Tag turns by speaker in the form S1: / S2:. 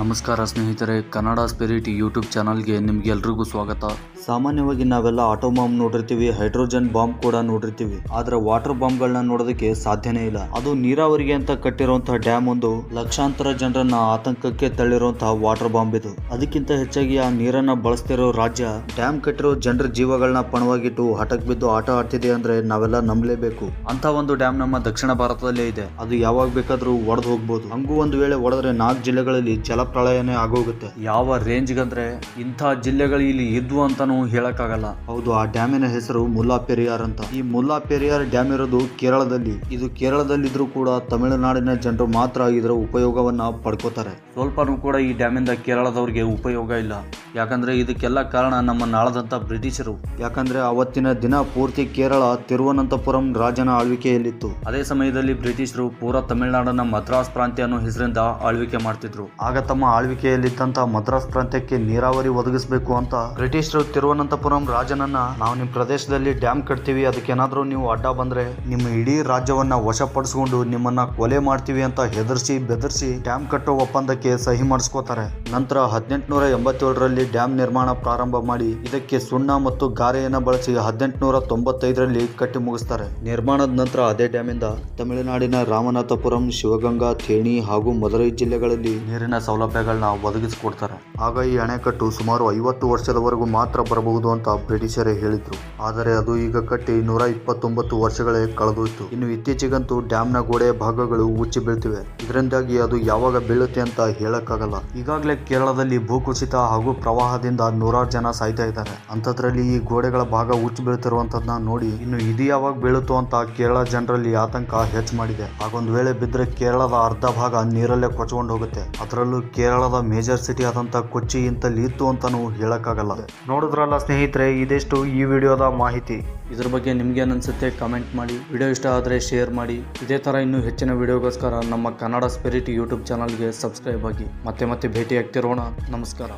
S1: ನಮಸ್ಕಾರ ಸ್ನೇಹಿತರೆ, Kannada spirit YouTube ಚಾನಲ್ಗೆ ನಿಮ್ಗೆಲ್ರಿಗೂ ಸ್ವಾಗತ.
S2: ಸಾಮಾನ್ಯವಾಗಿ ನಾವೆಲ್ಲ ಆಟೋ ಬಾಂಬ್ ನೋಡಿರ್ತೀವಿ, ಹೈಡ್ರೋಜನ್ ಬಾಂಬ್ ಕೂಡ ನೋಡಿರ್ತೀವಿ. ಆದ್ರೆ ವಾಟರ್ ಬಾಂಬ್ಗಳನ್ನ ನೋಡೋದಕ್ಕೆ ಸಾಧ್ಯನೇ ಇಲ್ಲ. ಅದು ನೀರಾವರಿಗೆ ಅಂತ ಕಟ್ಟಿರುವಂತಹ ಡ್ಯಾಮ್ ಒಂದು ಲಕ್ಷಾಂತರ ಜನರನ್ನ ಆತಂಕಕ್ಕೆ ತಳ್ಳಿರುವಂತಹ ವಾಟರ್ ಬಾಂಬ್ ಇದು. ಅದಕ್ಕಿಂತ ಹೆಚ್ಚಾಗಿ ಆ ನೀರನ್ನ ಬಳಸ್ತಿರೋ ರಾಜ್ಯ, ಡ್ಯಾಮ್ ಕಟ್ಟಿರೋ ಜನರ ಜೀವಗಳನ್ನ ಪಣವಾಗಿಟ್ಟು ಹಠಕ್ ಬಿದ್ದು ಆಟ ಆಡ್ತಿದೆ ಅಂದ್ರೆ ನಾವೆಲ್ಲ ನಂಬಲೇಬೇಕು. ಅಂತ ಒಂದು ಡ್ಯಾಮ್ ನಮ್ಮ ದಕ್ಷಿಣ ಭಾರತದಲ್ಲೇ ಇದೆ. ಅದು ಯಾವಾಗ ಬೇಕಾದ್ರೂ ಒಡೆದು ಹೋಗ್ಬೋದು. ಹಂಗೂ ಒಂದು ವೇಳೆ ಒಡೆದ್ರೆ ನಾಲ್ಕು ಜಿಲ್ಲೆಗಳಲ್ಲಿ ಜಲಪ್ರಳಯನೇ ಆಗೋಗುತ್ತೆ.
S1: ಯಾವ ರೇಂಜ್ಗಂದ್ರೆ ಇಂಥ ಜಿಲ್ಲೆಗಳು ಇಲ್ಲಿ ಇದ್ವು ಅಂತಾನೂ ಹೇಳಕ್ಕಾಗಲ್ಲ.
S2: ಹೌದು ಆ ಡ್ಯಾಮಿನ ಹೆಸರು ಮುಲ್ಲಾ ಪೆರಿಯಾರ್ ಅಂತ. ಈ ಮುಲ್ಲಾ ಪೆರಿಯಾರ್ ಡ್ಯಾಮ್ ಇರೋದು ಕೇರಳದಲ್ಲಿ. ಇದು ಕೇರಳದಲ್ಲಿದ್ರೂ ಕೂಡ ತಮಿಳುನಾಡಿನ ಜನರು ಮಾತ್ರ ಇದರ ಉಪಯೋಗವನ್ನ ಪಡ್ಕೋತಾರೆ.
S1: ಸ್ವಲ್ಪನೂ ಕೂಡ ಈ ಡ್ಯಾಮಿಂದ ಕೇರಳದವ್ರಿಗೆ ಉಪಯೋಗ ಇಲ್ಲ. ಯಾಕಂದ್ರೆ ಇದಕ್ಕೆಲ್ಲ ಕಾರಣ ನಮ್ಮ ನಾಳದಂಥ ಬ್ರಿಟಿಷರು.
S2: ಯಾಕಂದರೆ ಅವತ್ತಿನ ದಿನ ಪೂರ್ತಿ ಕೇರಳ ತಿರುವನಂತಪುರಂ ರಾಜನ ಆಳ್ವಿಕೆಯಲ್ಲಿತ್ತು.
S1: ಅದೇ ಸಮಯದಲ್ಲಿ ಬ್ರಿಟಿಷರು ಪೂರ ತಮಿಳುನಾಡನ್ನ ಮದ್ರಾಸ್ ಪ್ರಾಂತ್ಯ ಅನ್ನೋ ಹೆಸರಿಂದ ಆಳ್ವಿಕೆ ಮಾಡ್ತಿದ್ರು.
S2: ಆಗ ತಮ್ಮ ಆಳ್ವಿಕೆಯಲ್ಲಿದ್ದಂಥ ಮದ್ರಾಸ್ ಪ್ರಾಂತ್ಯಕ್ಕೆ ನೀರಾವರಿ ಒದಗಿಸಬೇಕು ಅಂತ ಬ್ರಿಟಿಷರು ತಿರುವನಂತಪುರಂ ರಾಜನನ್ನ ನಾವು ನಿಮ್ಮ ಪ್ರದೇಶದಲ್ಲಿ ಡ್ಯಾಮ್ ಕಟ್ತೀವಿ ಅದಕ್ಕೇನಾದ್ರೂ ನೀವು ಅಡ್ಡ ಬಂದ್ರೆ ನಿಮ್ಮ ಇಡೀ ರಾಜ್ಯವನ್ನ ವಶಪಡಿಸಿಕೊಂಡು ನಿಮ್ಮನ್ನ ಕೊಲೆ ಮಾಡ್ತೀವಿ ಅಂತ ಹೆದರ್ಸಿ ಬೆದರ್ಸಿ ಡ್ಯಾಮ್ ಕಟ್ಟೋ ಒಪ್ಪಂದಕ್ಕೆ ಸಹಿ ಮಾಡಿಸ್ಕೋತಾರೆ. ನಂತರ ಹದಿನೆಂಟುನೂರ ಎಂಬತ್ತೇಳರಲ್ಲಿ ಡ್ಯಾಮ್ ನಿರ್ಮಾಣ ಪ್ರಾರಂಭ ಮಾಡಿ ಇದಕ್ಕೆ ಸುಣ್ಣ ಮತ್ತು ಗಾರೆಯನ್ನು ಬಳಸಿ ಹದಿನೆಂಟುನೂರ ತೊಂಬತ್ತೈದರಲ್ಲಿ ಕಟ್ಟಿ ಮುಗಿಸ್ತಾರೆ. ನಿರ್ಮಾಣದ ನಂತರ ಅದೇ ಡ್ಯಾಮಿಂದ ತಮಿಳುನಾಡಿನ ರಾಮನಾಥಪುರಂ, ಶಿವಗಂಗಾ ಥೇಣಿ ಹಾಗೂ ಮದುರೈ ಜಿಲ್ಲೆಗಳಲ್ಲಿ
S1: ನೀರಿನ ಸೌಲಭ್ಯಗಳನ್ನ ಒದಗಿಸಿಕೊಡ್ತಾರೆ.
S2: ಆಗ ಈ ಅಣೆಕಟ್ಟು ಸುಮಾರು ಐವತ್ತು ವರ್ಷದವರೆಗೂ ಮಾತ್ರ ಬರಬಹುದು ಅಂತ ಬ್ರಿಟಿಷರೇ ಹೇಳಿದ್ರು. ಆದರೆ ಅದು ಈಗ ಕಟ್ಟಿ ನೂರ ಇಪ್ಪತ್ತೊಂಬತ್ತು ವರ್ಷಗಳೇ ಕಳೆದೋಯ್ತು. ಇನ್ನು ಇತ್ತೀಚೆಗಂತೂ ಡ್ಯಾಮ್ನ ಗೋಡೆಯ ಭಾಗಗಳು ಉಚ್ಚಿ ಬೀಳ್ತಿವೆ. ಇದರಿಂದಾಗಿ ಅದು ಯಾವಾಗ ಬೀಳುತ್ತೆ ಅಂತ ಹೇಳಕ್ಕಾಗಲ್ಲ. ಈಗಾಗಲೇ ಕೇರಳದಲ್ಲಿ ಭೂಕುಸಿತ ಹಾಗೂ ಪ್ರವಾಹದಿಂದ ನೂರಾರು ಜನ ಸಾಯ್ತಾ ಇದ್ದಾರೆ. ಅಂಥದ್ರಲ್ಲಿ ಈ ಗೋಡೆಗಳ ಭಾಗ ಉಚ್ಚು ಬೀಳ್ತಿರುವಂಥದ್ದನ್ನ ನೋಡಿ ಇನ್ನು ಇದು ಯಾವಾಗ ಬೀಳುತ್ತೋ ಅಂತ ಕೇರಳ ಜನರಲ್ಲಿ ಆತಂಕ ಹೆಚ್ಚು ಮಾಡಿದೆ. ಹಾಗೊಂದು ವೇಳೆ ಬಿದ್ದರೆ ಕೇರಳದ ಅರ್ಧ ಭಾಗ ನೀರಲ್ಲೇ ಕೊಚ್ಕೊಂಡು ಹೋಗುತ್ತೆ. ಅದರಲ್ಲೂ ಕೇರಳದ ಮೇಜರ್ ಸಿಟಿ ಆದಂತ ಕೊಚ್ಚಿ ಇಂತಲ್ಲಿ ಇತ್ತು ಅಂತಾನೂ ಹೇಳಕ್ಕಾಗಲ್ಲ. ನೋಡಿದ್ರಲ್ಲ ಸ್ನೇಹಿತರೆ, ಇದೆಷ್ಟು ಈ ವಿಡಿಯೋದ ಮಾಹಿತಿ.
S1: ಇದ್ರ ಬಗ್ಗೆ ನಿಮ್ಗೆ ಅನ್ಸುತ್ತೆ ಕಮೆಂಟ್ ಮಾಡಿ. ವಿಡಿಯೋ ಇಷ್ಟ ಆದರೆ ಶೇರ್ ಮಾಡಿ. ಇದೇ ಥರ ಇನ್ನೂ ಹೆಚ್ಚಿನ ವಿಡಿಯೋಗೋಸ್ಕರ ನಮ್ಮ ಕನ್ನಡ ಸ್ಪಿರಿಟ್ ಯೂಟ್ಯೂಬ್ ಚಾನಲ್ಗೆ ಸಬ್ಸ್ಕ್ರೈಬ್ ಆಗಿ. ಮತ್ತೆ ಮತ್ತೆ ಭೇಟಿ ಆಗ್ತಿರೋಣ ನಮಸ್ಕಾರ.